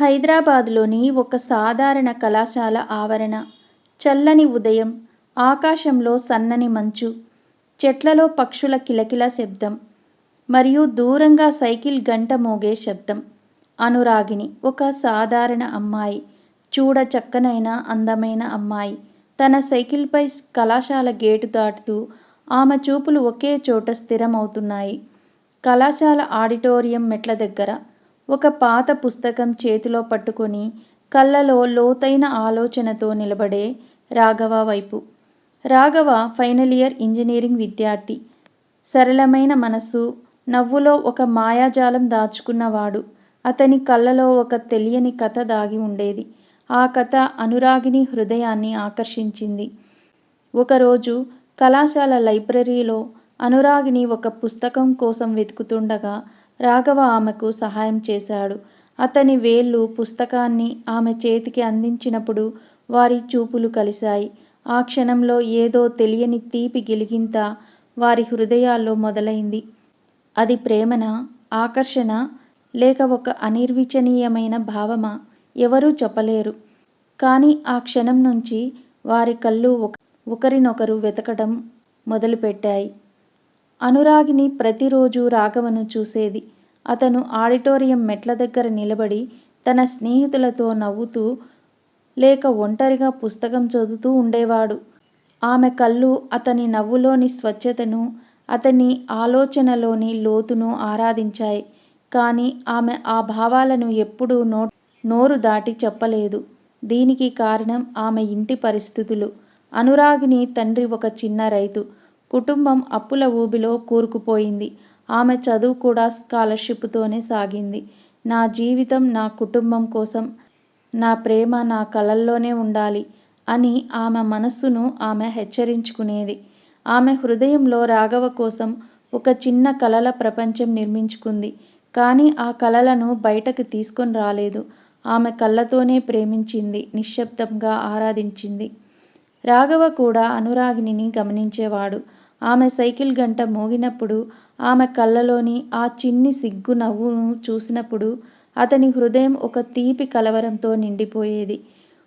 హైదరాబాద్లోని ఒక సాధారణ కళాశాల ఆవరణ. చల్లని ఉదయం. ఆకాశంలో సన్నని మంచు. చెట్లలో పక్షుల కిలకిల శబ్దం. మరియు దూరంగా సైకిల్ గంట మోగే శబ్దం. అనురాగిని ఒక సాధారణ అమ్మాయి. చూడ చక్కనైన, అందమైన అమ్మాయి. తన సైకిల్పై కళాశాల గేటు దాటుతూ ఆమె చూపులు ఒకే చోట స్థిరమవుతున్నాయి. కళాశాల ఆడిటోరియం మెట్ల దగ్గర. ఒక పాత పుస్తకం చేతిలో పట్టుకుని కళ్ళలో లోతైన ఆలోచనతో నిలబడే రాఘవ వైపు. రాఘవ ఫైనలియర్ ఇంజనీరింగ్ విద్యార్థి. సరళమైన మనస్సు. నవ్వులో ఒక మాయాజాలం దాచుకున్నవాడు. అతని కళ్ళలో ఒక తెలియని కథ దాగి ఉండేది. ఆ కథ అనురాగిణి హృదయాన్ని ఆకర్షించింది. ఒకరోజు కళాశాల లైబ్రరీలో అనురాగిణి ఒక పుస్తకం కోసం వెతుకుతుండగా రాఘవ ఆమెకు సహాయం చేశాడు. అతని వేళ్ళు పుస్తకాన్ని ఆమె చేతికి అందించినప్పుడు వారి చూపులు కలిశాయి. ఆ క్షణంలో ఏదో తెలియని తీపి గిలిగింత వారి హృదయాల్లో మొదలైంది. అది ప్రేమన ఆకర్షణ లేక ఒక అనిర్వచనీయమైన భావమా? ఎవరూ చెప్పలేరు. కానీ ఆ క్షణం నుంచి వారి కళ్ళు ఒకరినొకరు వెతకడం మొదలుపెట్టాయి. అనురాగిని ప్రతిరోజూ రాఘవను చూసేది. అతను ఆడిటోరియం మెట్ల దగ్గర నిలబడి తన స్నేహితులతో నవ్వుతూ లేక ఒంటరిగా పుస్తకం చదువుతూ ఉండేవాడు. ఆమె కళ్ళు అతని నవ్వులోని స్వచ్ఛతను, అతని ఆలోచనలోని లోతును ఆరాధించాయి. కానీ ఆమె ఆ భావాలను ఎప్పుడూ నో నోరు దాటి చెప్పలేదు. దీనికి కారణం ఆమె ఇంటి పరిస్థితులు. అనురాగిని తండ్రి ఒక చిన్న రైతు. కుటుంబం అప్పుల ఊబిలో కూరుకుపోయింది. ఆమె చదువు కూడా స్కాలర్షిప్తోనే సాగింది. నా జీవితం నా కుటుంబం కోసం, నా ప్రేమ నా కలల్లోనే ఉండాలి అని ఆమె మనస్సును ఆమె హెచ్చరించుకునేది. ఆమె హృదయంలో రాఘవ కోసం ఒక చిన్న కలల ప్రపంచం నిర్మించుకుంది. కానీ ఆ కలలను బయటకు తీసుకొని రాలేదు. ఆమె కళ్ళతోనే ప్రేమించింది. నిశ్శబ్దంగా ఆరాధించింది. రాఘవ కూడా అనురాగిని గమనించేవాడు. ఆమె సైకిల్ గంట మోగినప్పుడు, ఆమె కళ్ళలోని ఆ చిన్ని సిగ్గు నవ్వును చూసినప్పుడు అతని హృదయం ఒక తీపి కలవరంతో నిండిపోయేది.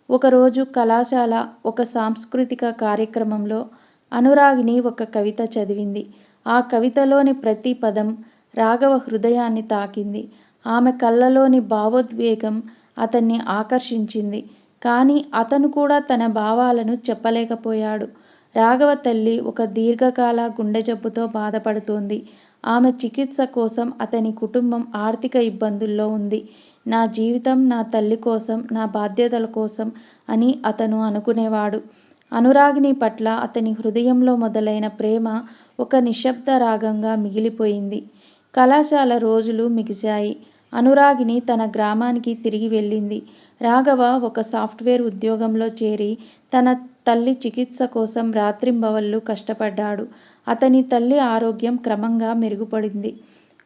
ఒకరోజు కళాశాల ఒక సాంస్కృతిక కార్యక్రమంలో అనురాగిని ఒక కవిత చదివింది. ఆ కవితలోని ప్రతి పదం రాఘవ హృదయాన్ని తాకింది. ఆమె కళ్ళలోని భావోద్వేగం అతన్ని ఆకర్షించింది. కానీ అతను కూడా తన భావాలను చెప్పలేకపోయాడు. రాఘవ తల్లి ఒక దీర్ఘకాల గుండె జబ్బుతో బాధపడుతోంది. ఆమె చికిత్స కోసం అతని కుటుంబం ఆర్థిక ఇబ్బందుల్లో ఉంది. నా జీవితం నా తల్లి కోసం, నా బాధ్యతల కోసం అని అతను అనుకునేవాడు. అనురాగిని పట్ల అతని హృదయంలో మొదలైన ప్రేమ ఒక నిశ్శబ్ద రాగంగా మిగిలిపోయింది. కళాశాల రోజులు మిగిశాయి అనురాగిని తన గ్రామానికి తిరిగి వెళ్ళింది. రాఘవ ఒక సాఫ్ట్వేర్ ఉద్యోగంలో చేరి తన తల్లి చికిత్స కోసం రాత్రింబవళ్ళు కష్టపడ్డాడు. అతని తల్లి ఆరోగ్యం క్రమంగా మెరుగుపడింది.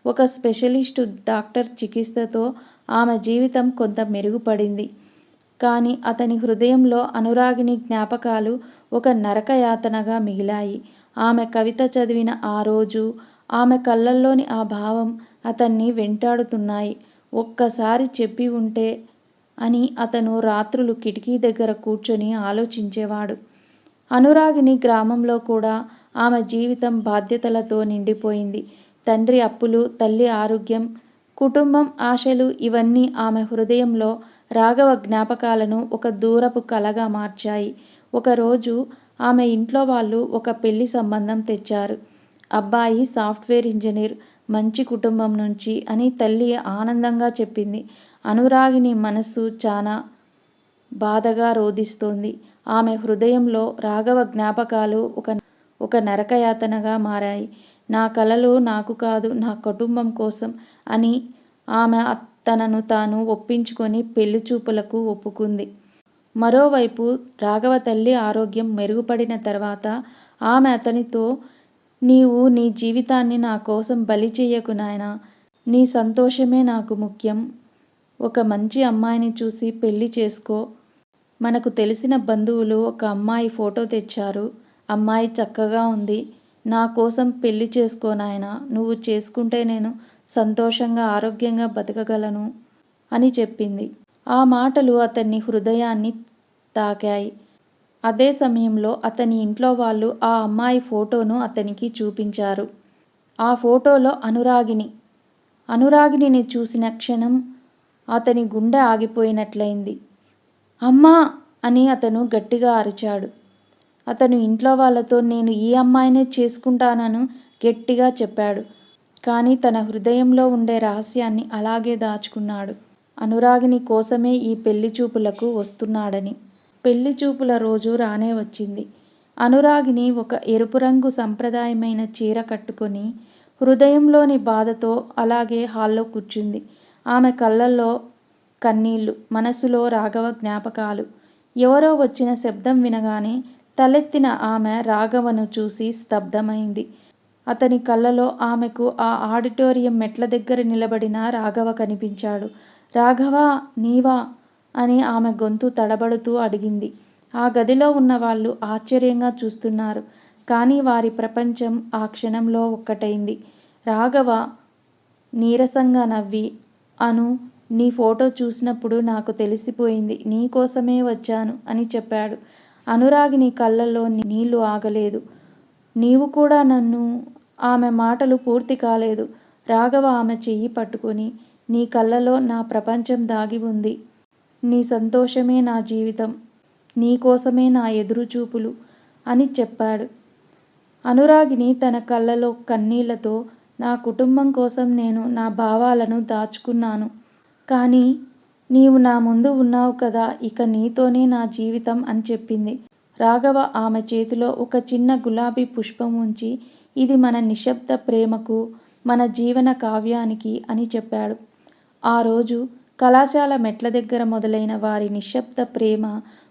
ఒక స్పెషలిస్టు డాక్టర్ చికిత్సతో ఆమె జీవితం కొంత మెరుగుపడింది. కానీ అతని హృదయంలో అనురాగిని జ్ఞాపకాలు ఒక నరకయాతనగా మిగిలాయి. ఆమె కవిత చదివిన ఆ రోజు, ఆమె కళ్ళల్లోని ఆ భావం అతన్ని వెంటాడుతున్నాయి. ఒక్కసారి చెప్పి ఉంటే అని అతను రాత్రులు కిటికీ దగ్గర కూర్చొని ఆలోచించేవాడు. అనురాగిని గ్రామంలో కూడా ఆమె జీవితం బాధ్యతలతో నిండిపోయింది. తండ్రి అప్పులు, తల్లి ఆరోగ్యం, కుటుంబం ఆశలు ఇవన్నీ ఆమె హృదయంలో రాఘవ జ్ఞాపకాలను ఒక దూరపు కలగా మార్చాయి. ఒకరోజు ఆమె ఇంట్లో వాళ్ళు ఒక పెళ్ళి సంబంధం తెచ్చారు. అబ్బాయి సాఫ్ట్వేర్ ఇంజనీర్, మంచి కుటుంబం నుంచి అని తల్లి ఆనందంగా చెప్పింది. అనురాగిని మనస్సు చాలా బాధగా రోధిస్తోంది ఆమె హృదయంలో రాఘవ జ్ఞాపకాలు ఒక ఒక నరకయాతనగా మారాయి. నా కలలు నాకు కాదు నా కుటుంబం కోసం అని ఆమె తనను తాను ఒప్పించుకొని పెళ్ళి చూపులకు ఒప్పుకుంది. మరోవైపు రాఘవ తల్లి ఆరోగ్యం మెరుగుపడిన తర్వాత ఆమె అతనితో నీవు నీ జీవితాన్ని నా కోసం బలి చెయ్యకు నాయనా. నీ సంతోషమే నాకు ముఖ్యం. ఒక మంచి అమ్మాయిని చూసి పెళ్ళి చేసుకో. మనకు తెలిసిన బంధువులు ఒక అమ్మాయి ఫోటో తెచ్చారు. అమ్మాయి చక్కగా ఉంది. నా కోసం పెళ్ళి చేసుకో నాయనా. నువ్వు చేసుకుంటే నేను సంతోషంగా, ఆరోగ్యంగా బతకగలను అని చెప్పింది. ఆ మాటలు అతన్ని హృదయాన్ని తాకాయి అదే సమయంలో అతని ఇంట్లో వాళ్ళు ఆ అమ్మాయి ఫోటోను అతనికి చూపించారు. ఆ ఫోటోలో అనురాగిని అనురాగిని చూసిన క్షణం అతని గుండె ఆగిపోయినట్లయింది. అమ్మా! అని అతను గట్టిగా అరిచాడు. అతను ఇంట్లో వాళ్ళతో నేను ఈ అమ్మాయినే చేసుకుంటానను గట్టిగా చెప్పాడు. కానీ తన హృదయంలో ఉండే రహస్యాన్ని అలాగే దాచుకున్నాడు. అనురాగిని కోసమే ఈ పెళ్ళి చూపులకు వస్తున్నాడని. పెళ్ళి చూపుల రోజు రానే వచ్చింది. అనురాగిని ఒక ఎరుపు రంగు సంప్రదాయమైన చీర కట్టుకొని హృదయంలోని బాధతో అలాగే హాల్లో కూర్చుంది. ఆమె కళ్ళల్లో కన్నీళ్ళు మనసులో రాఘవ జ్ఞాపకాలు. ఎవరో వచ్చిన శబ్దం వినగానే తలెత్తిన ఆమె రాఘవను చూసి స్తబ్దమైంది అతని కళ్ళలో ఆమెకు ఆ ఆడిటోరియం మెట్ల దగ్గర నిలబడిన రాఘవ కనిపించాడు. రాఘవ నీవా? అని ఆమె గొంతు తడబడుతూ అడిగింది. ఆ గదిలో ఉన్న వాళ్ళు ఆశ్చర్యంగా చూస్తున్నారు. కానీ వారి ప్రపంచం ఆ క్షణంలో ఒక్కటైంది. రాఘవ నీరసంగా నవ్వి అను నీ ఫోటో చూసినప్పుడు నాకు తెలిసిపోయింది. నీ కోసమే వచ్చాను అని చెప్పాడు. అనురాగిని కళ్ళల్లో నీళ్ళు ఆగలేదు. నీవు కూడా నన్ను ఆమె మాటలు పూర్తి కాలేదు. రాఘవ ఆమె చెయ్యి పట్టుకొని నీ కళ్ళలో నా ప్రపంచం దాగి ఉంది. నీ సంతోషమే నా జీవితం నీకోసమే నా ఎదురుచూపులు అని చెప్పాడు. అనురాగిని తన కళ్ళలో కన్నీళ్ళతో నా కుటుంబం కోసం నేను నా భావాలను దాచుకున్నాను. కానీ నీవు నా ముందు ఉన్నావు కదా ఇక నీతోనే నా జీవితం అని చెప్పింది. రాఘవ ఆమె చేతిలో ఒక చిన్న గులాబీ పుష్పం ఉంచి ఇది మన నిశ్శబ్ద ప్రేమకు మన జీవన కావ్యానికి అని చెప్పాడు. ఆ రోజు కళాశాల మెట్ల దగ్గర మొదలైన వారి నిశ్శబ్ద ప్రేమ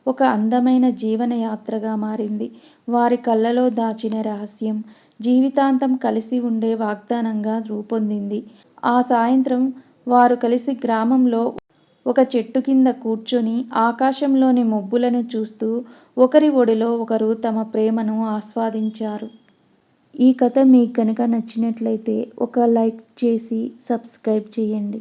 ఒక అందమైన జీవనయాత్రగా మారింది. వారి కళ్ళలో దాచిన రహస్యం జీవితాంతం కలిసి ఉండే వాగ్దానంగా రూపొందింది. ఆ సాయంత్రం వారు కలిసి గ్రామంలో ఒక చెట్టు కింద కూర్చొని ఆకాశంలోని మబ్బులను చూస్తూ ఒకరి ఒడిలో ఒకరు తమ ప్రేమను ఆస్వాదించారు. ఈ కథ మీకు కనుక నచ్చినట్లయితే ఒక లైక్ చేసి సబ్స్క్రైబ్ చేయండి.